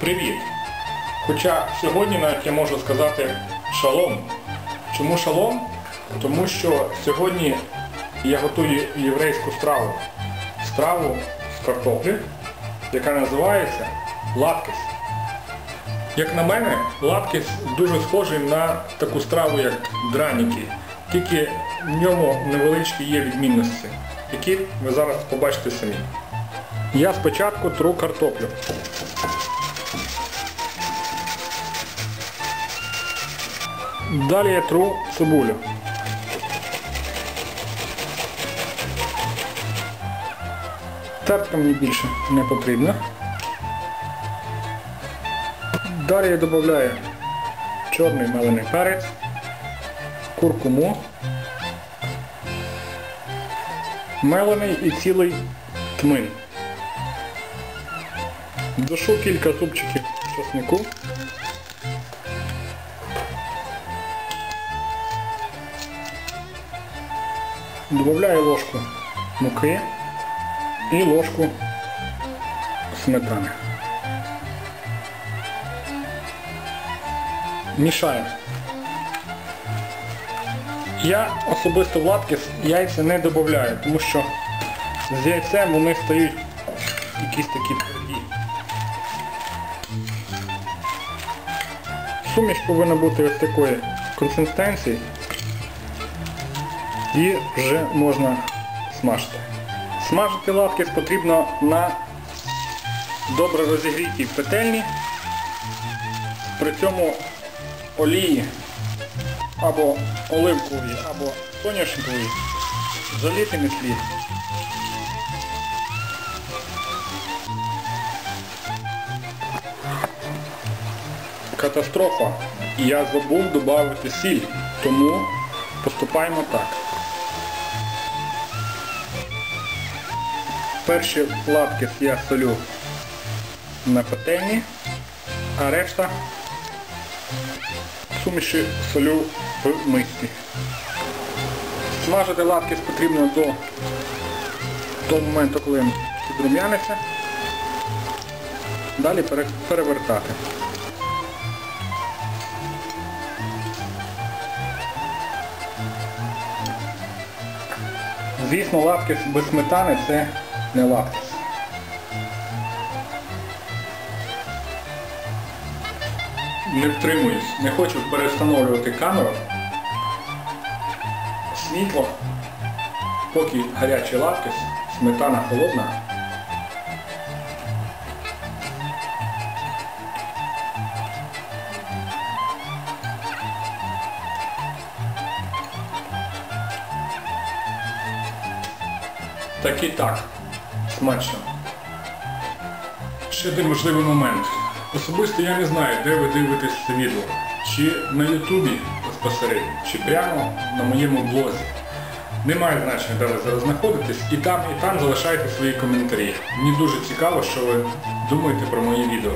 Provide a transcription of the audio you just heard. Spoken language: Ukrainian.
Привіт! Хоча сьогодні навіть я можу сказати шалом. Чому шалом? Тому що сьогодні я готую єврейську страву. Страву з картоплі, яка називається латкис. Як на мене, латкис дуже схожий на таку страву, як драніки, тільки в ньому невеличкі є відмінності, які ви зараз побачите самі. Я спочатку тру картоплю. Далі я тру цибулю. Тертка мені більше не потрібна. Далі я додаю чорний мелений перець, куркуму, мелений і цілий тмин. Дошу кілька зубчиків чеснику. Добавляю ложку муки і ложку сметани. Мішаю. Я особисто в латкис яйця не додаю, тому що з яйцем вони стають якісь такі. Суміш повинна бути ось такої консистенції. І вже можна смажити. Смажити латкис потрібно на добре розігрітій петельні, при цьому олії або оливкової, або соняшникової заліти не Катастрофа. Я забув додати сіль, тому поступаємо так. Перші лапки я солю на пательні, а решта суміші солю в мисці. Смажити лапки потрібно до того моменту, коли підрум'яниться. Далі перевертати. Звісно, лапки без сметани це не латкис. Не втримуюсь, не хочу перестановлювати камеру. Світло, поки гарячий лапки, сметана холодна. Так і так. Смачно. Ще один важливий момент. Особисто я не знаю, де ви дивитесь це відео. Чи на Ютубі безпосередньо, чи прямо на моєму блозі. Немає значення, де ви зараз знаходитесь, і там, і там залишайте свої коментарі. Мені дуже цікаво, що ви думаєте про мої відео.